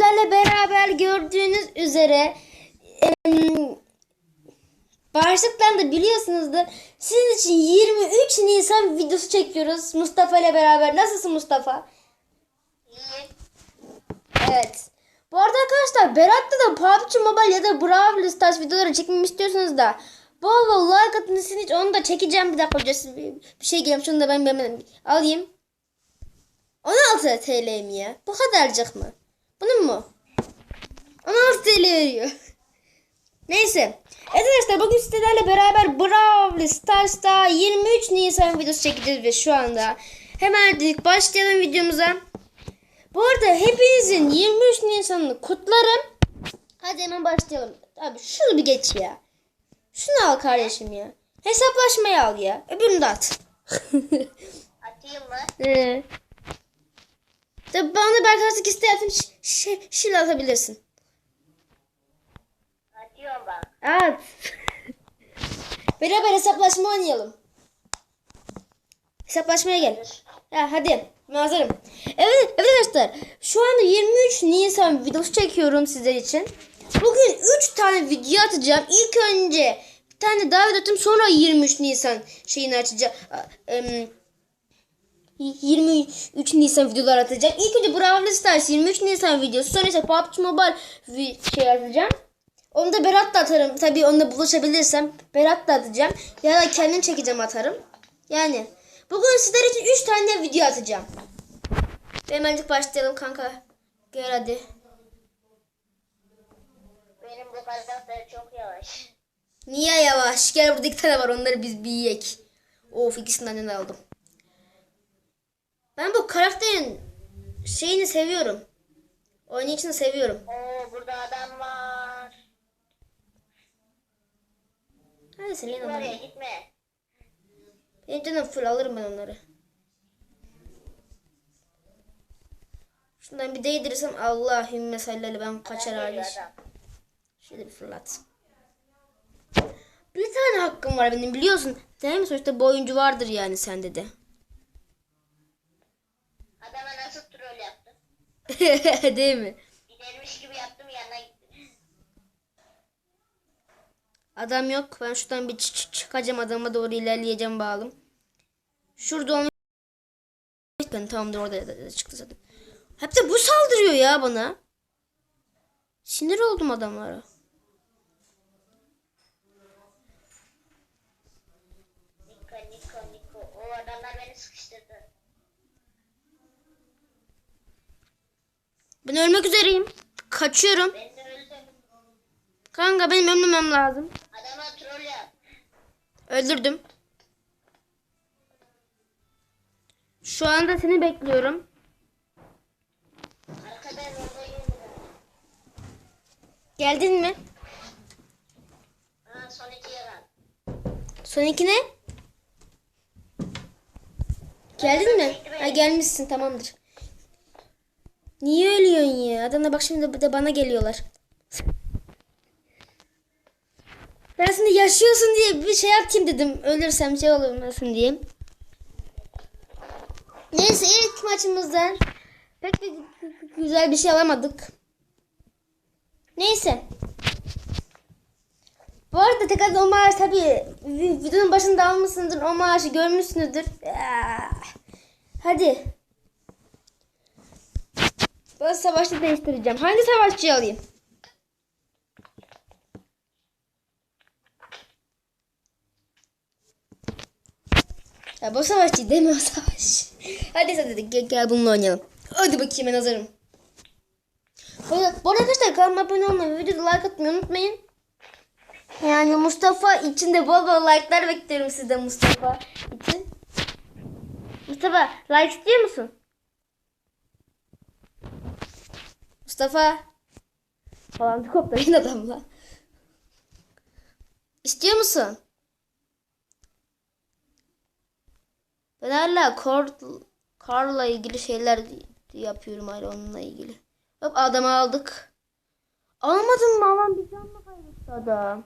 sizlerle beraber gördüğünüz üzere başlıktan da biliyorsunuzdur. Sizin için 23 Nisan videosu çekiyoruz Mustafa ile beraber. Nasılsın Mustafa? İyi. Evet. Bu arada arkadaşlar Berat'ta da PUBG Mobile ya da Brawl Stars videoları çekmemi istiyorsanız da bol bol like atın sizin için onu da çekeceğim bir dakika hocası bir, bir şey gelmiş şunu da ben hemen alayım. 16 TL mi ya? Bu kadarcık mı? Bunun mu? 16 TL veriyor. Neyse. Evet arkadaşlar bugün sizlerle beraber Brawl Stars'ta 23 Nisan videosu çekeceğiz ve şu anda hemen dedik başlayalım videomuza. Bu arada hepinizin 23 Nisan'ını kutlarım. Hadi hemen başlayalım. Abi şunu bir geç ya. Şunu al kardeşim ya. Hesaplaşmayı al ya. Öbürünü de at. Atayım mı? Ee, tabii bana belki artık istersen ş- ş- şil atabilirsin. Atıyorum bak. At. Beraber hesaplaşma oynayalım. Hesaplaşmaya gel. Ya hadi. Ben hazırım. Evet, evet arkadaşlar. Şu anda 23 Nisan videosu çekiyorum sizler için. Bugün 3 tane video atacağım. İlk önce bir tane daha video atayım. Sonra 23 Nisan şeyini açacağım. 23 Nisan videolar atacağım. İlk önce Brawl Stars 23 Nisan videosu. Sonra ise PUBG Mobile şey atacağım. Onu da Berat da atarım. Tabii onunla buluşabilirsem Berat da atacağım. Ya da kendim çekeceğim atarım. Yani bugün sizler için 3 tane video atacağım. Ve Hemencik başlayalım kanka. Gel hadi. Benim bu karakter çok yavaş. Niye yavaş? Gel burada iki tane var onları biz bir yiyek. Of ikisinden de aldım. Ben bu karakterin şeyini seviyorum. Oynayışını seviyorum. Oo burada adam var. Senin Oraya adamı. gitme. Benim canım full alırım ben onları. Şundan bir değdirirsem Allahümme sallallahu ben kaçar hariç. Şöyle bir fırlat. Bir tane hakkım var benim biliyorsun. Değil mi? Sonuçta bu oyuncu vardır yani sende de. Adama nasıl troll yaptım? Değil mi? Gidermiş gibi yaptım yanına gittim. Adam yok. Ben şuradan bir çı- çı- çıkacağım adama doğru ilerleyeceğim bağlım. Şurada onu ben tamamdır orada da- da çıktı zaten. Hep de bu saldırıyor ya bana. Sinir oldum adamlara. Niko Niko Niko. O adamlar beni sıkıştırdı. Ben ölmek üzereyim. Kaçıyorum. Kanka benim ölmemem lazım. Adama troll yap. Öldürdüm. Şu anda seni bekliyorum. Geldin mi? Ha son iki yaran. Son iki ne? Geldin mi? Ha gelmişsin tamamdır. Niye ölüyorsun ya? Adamlar bak şimdi de, bana geliyorlar. Ben şimdi yaşıyorsun diye bir şey atayım dedim. Ölürsem şey olmasın diye. Neyse ilk maçımızdan pek de güzel bir şey alamadık. Neyse. Bu arada tekrar o maaş tabii vi- videonun başında almışsındır. O maaşı görmüşsünüzdür. Hadi. Ben savaşçı değiştireceğim. Hangi savaşçıyı alayım? Ya bu savaşçı değil mi o savaş? Hadi sen dedik gel, gel bununla oynayalım. Hadi bakayım ben hazırım. Bu arada, arkadaşlar kanalıma abone olmayı, videoda like atmayı unutmayın. Yani Mustafa için de bol bol like'lar bekliyorum sizden Mustafa için. Mustafa like istiyor musun? Mustafa. Falan koplayın adamla. İstiyor musun? Ben hala Kar, Kar'la ilgili şeyler yapıyorum hala onunla ilgili. Hop adamı aldık. Almadın mı? Aman bir can mı kaybetti adam?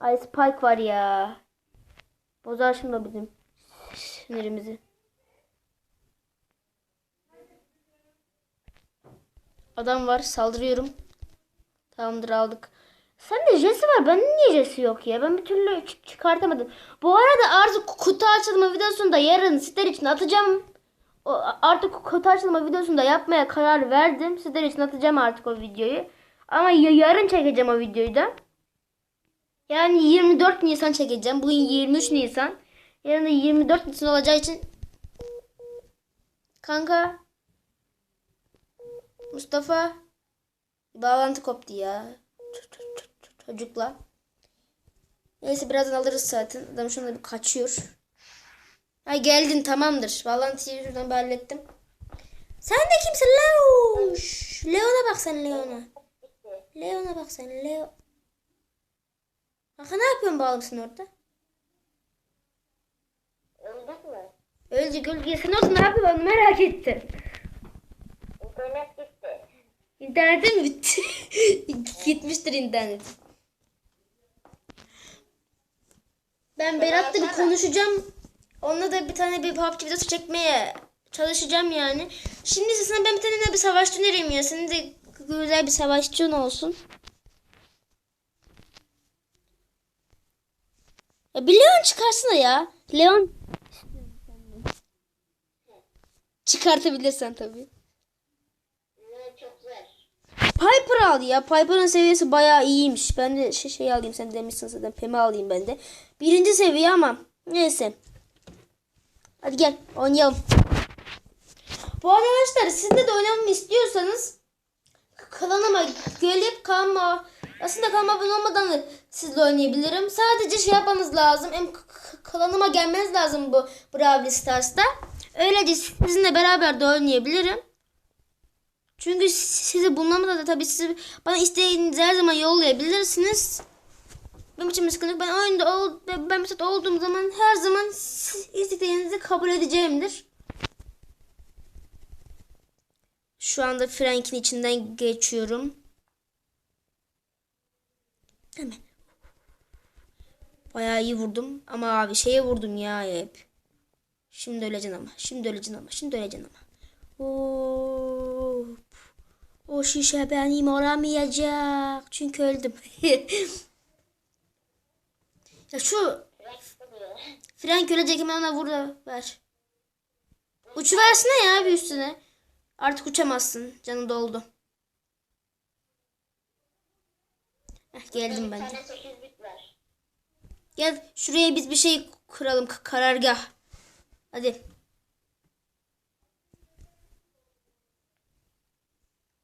Ay Spike var ya. Bozar şimdi bizim sinirimizi. Adam var saldırıyorum. Tamamdır aldık. Sende Jesse var. Bende niye Jesse yok ya? Ben bir türlü ç- çıkartamadım. Bu arada artık kutu açılma videosunu da yarın sizler için atacağım. O, artık kutu açılma videosunu da yapmaya karar verdim. Sizler için atacağım artık o videoyu. Ama ya- yarın çekeceğim o videoyu da. Yani 24 Nisan çekeceğim. Bugün 23 Nisan. Yarın da 24 Nisan olacağı için Kanka. Mustafa. Bağlantı koptu ya. Çocukla. Neyse birazdan alırız zaten. Adam şu anda bir kaçıyor. Ha geldin tamamdır. Bağlantıyı şuradan bir hallettim. Sen de kimsin Leoş? Leon'a bak sen Leon'a. Leon'a bak sen Leo. Kanka ne yapıyorsun bağlısın orada? Öldük mü? Öldük öldük. Sen orada ne yapıyorsun merak ettim. İnternet mi bitti? Gitmiştir internet. Ben Berat'la bir konuşacağım. Onunla da bir tane bir PUBG videosu çekmeye çalışacağım yani. Şimdi sana ben bir tane de bir savaşçı önereyim ya. Senin de güzel bir savaşçın olsun. Ya bir Leon çıkarsana ya. Leon. Çıkartabilirsen tabii. Piper al ya. Piper'ın seviyesi bayağı iyiymiş. Ben de şey, şey alayım. Sen demişsin zaten. Pem'i alayım ben de. Birinci seviye ama. Neyse. Hadi gel. Oynayalım. Bu arkadaşlar siz de, oynamamı istiyorsanız kanalıma gelip kanalıma aslında kanalıma abone olmadan da sizle oynayabilirim. Sadece şey yapmanız lazım. Hem kanalıma gelmeniz lazım bu Brawl Stars'ta. Öylece sizinle beraber de oynayabilirim. Çünkü sizi bulmamda da tabii siz bana isteğinizi her zaman yollayabilirsiniz. Benim için sıkıntı yok. Ben oyunda ol, ben mesela olduğum zaman her zaman siz kabul edeceğimdir. Şu anda Frank'in içinden geçiyorum. Hemen. Bayağı iyi vurdum. Ama abi şeye vurdum ya hep. Şimdi öleceksin ama. Şimdi öleceksin ama. Şimdi öleceksin ama. Hop. O şişe benim olamayacak. Çünkü öldüm. ya şu. Frank ölecek hemen ona vur ver. Uçu versene ya bir üstüne. Artık uçamazsın. Canı doldu. Heh, geldim ben Bir de. tane 8 bit var. Gel şuraya biz bir şey kuralım. Karargah. Hadi.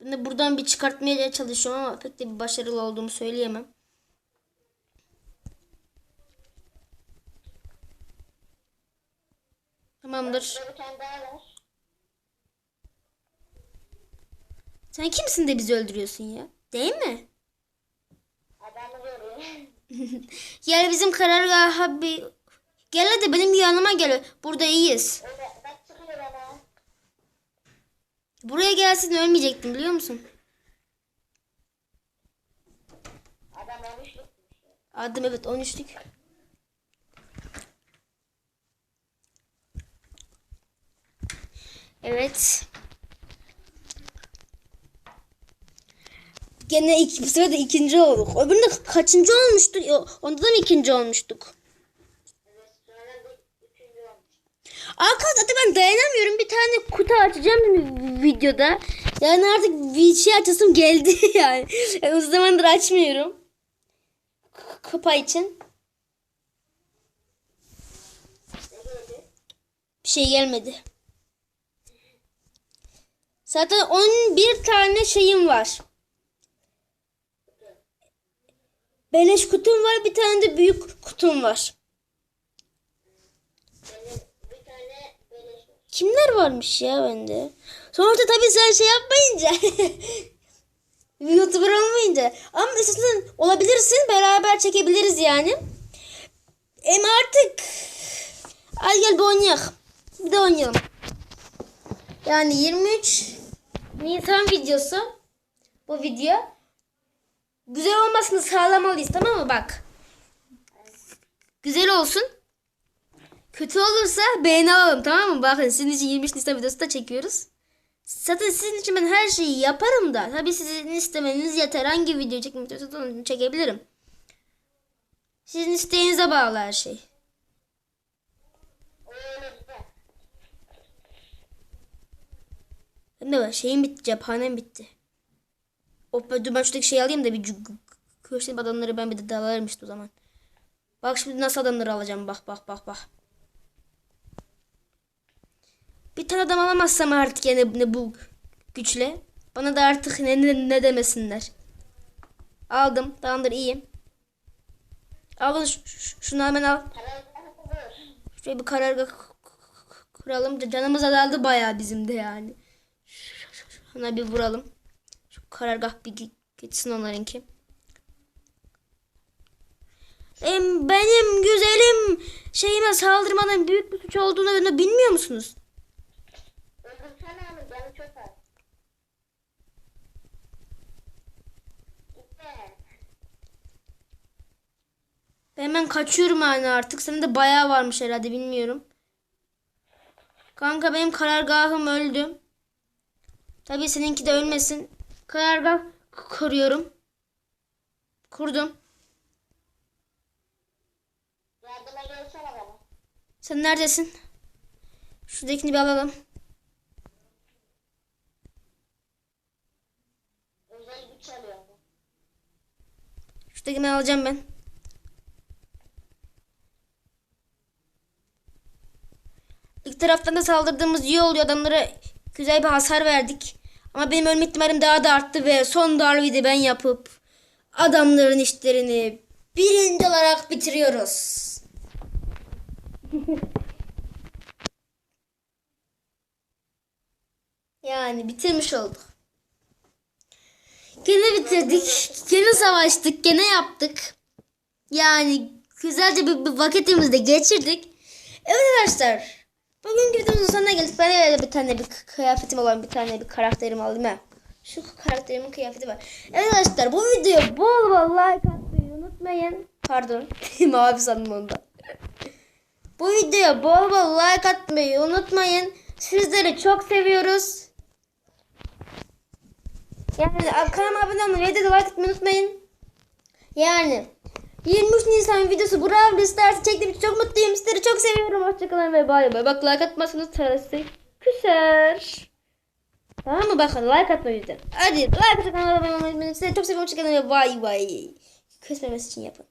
Ben de buradan bir çıkartmaya çalışıyorum ama pek de bir başarılı olduğumu söyleyemem. Tamamdır. Sen kimsin de bizi öldürüyorsun ya? Değil mi? Gel bizim karargaha bir... Gel hadi benim yanıma gel. Burada iyiyiz. Öyle. Buraya gelsin ölmeyecektim biliyor musun? Adam 13'lük. Adım evet 13'lük. Evet. Gene iki, bu sefer de ikinci olduk. Öbüründe kaçıncı olmuştuk? Onda da mı ikinci olmuştuk? Evet sonra da üçüncü olmuş. Arkadaşlar ben dayanamıyorum. Bir tane kutu açacağım vi- videoda. Yani artık bir şey açasım geldi yani. yani uzun zamandır açmıyorum. Kupa için. Bir şey gelmedi. Zaten 11 tane şeyim var. Beleş kutum var, bir tane de büyük kutum var. Benim bir tane beleş var. Kimler varmış ya bende? Sonuçta tabii sen şey yapmayınca. YouTuber olmayınca. Ama istersen olabilirsin. Beraber çekebiliriz yani. Em artık. Al gel bir oynayalım. Bir de oynayalım. Yani 23 Nisan videosu. Bu video. Güzel olmasını sağlamalıyız tamam mı bak. Güzel olsun. Kötü olursa beğeni alalım tamam mı? Bakın sizin için 23 Nisan videosu da çekiyoruz. Zaten sizin için ben her şeyi yaparım da. Tabii sizin istemeniz yeter. Hangi video çekmek istiyorsanız çekebilirim. Sizin isteğinize bağlı her şey. Hem de şeyim bitti. Cephanem bitti. Hop dur ben şuradaki şeyi alayım da bir köşeli adamları ben bir de dalarım işte o zaman. Bak şimdi nasıl adamları alacağım. Bak bak bak bak. Bir tane adam alamazsam artık yani ne bu güçle. Bana da artık ne, ne, ne demesinler. Aldım. Tamamdır iyiyim. Al ş- şunu hemen al. Şöyle bir karargah k- k- kuralım. Canımız azaldı bayağı bizim de yani. Şuna bir vuralım. Şu karargah bir gi- gitsin onlarınki. Benim güzelim şeyime saldırmanın büyük bir suç olduğunu bilmiyor musunuz? Öldürsene onu canı çok az. Hemen kaçıyorum yani artık. Senin de bayağı varmış herhalde bilmiyorum. Kanka benim karargahım öldü. Tabii seninki de ölmesin. Karargah kuruyorum. Kurdum. Yardıma gelsene bana. Sen neredesin? Şuradakini bir alalım. Şuradakini alacağım ben. İlk taraftan da saldırdığımız iyi oluyor. Adamlara güzel bir hasar verdik. Ama benim ölme ihtimalim daha da arttı ve son darbeyi ben yapıp adamların işlerini birinci olarak bitiriyoruz. yani bitirmiş olduk. Gene bitirdik. Gene savaştık. Gene yaptık. Yani güzelce bir, bir vakitimizi de geçirdik. Evet arkadaşlar. Bugünkü videomuzun sonuna geldik. Ben öyle bir tane bir kıyafetim olan bir tane bir karakterim aldım ha. Şu karakterimin kıyafeti var. Evet arkadaşlar bu videoya bol bol like atmayı unutmayın. Pardon. Mavi sandım onda. Bu videoya bol bol like atmayı unutmayın. Sizleri çok seviyoruz. Yani kanalıma abone olmayı ve de like atmayı unutmayın. Yani 23 Nisan videosu Brawl Stars çektiğim için çok mutluyum. Sizleri çok seviyorum. Hoşçakalın ve bay bay. Bak like atmazsanız terası küser. Tamam mı? Bakın like atmayı lütfen. Hadi like atın kanalıma abone olmayı unutmayın. Sizleri çok seviyorum. Hoşçakalın ve bay bay. Küsmemesi için yapın.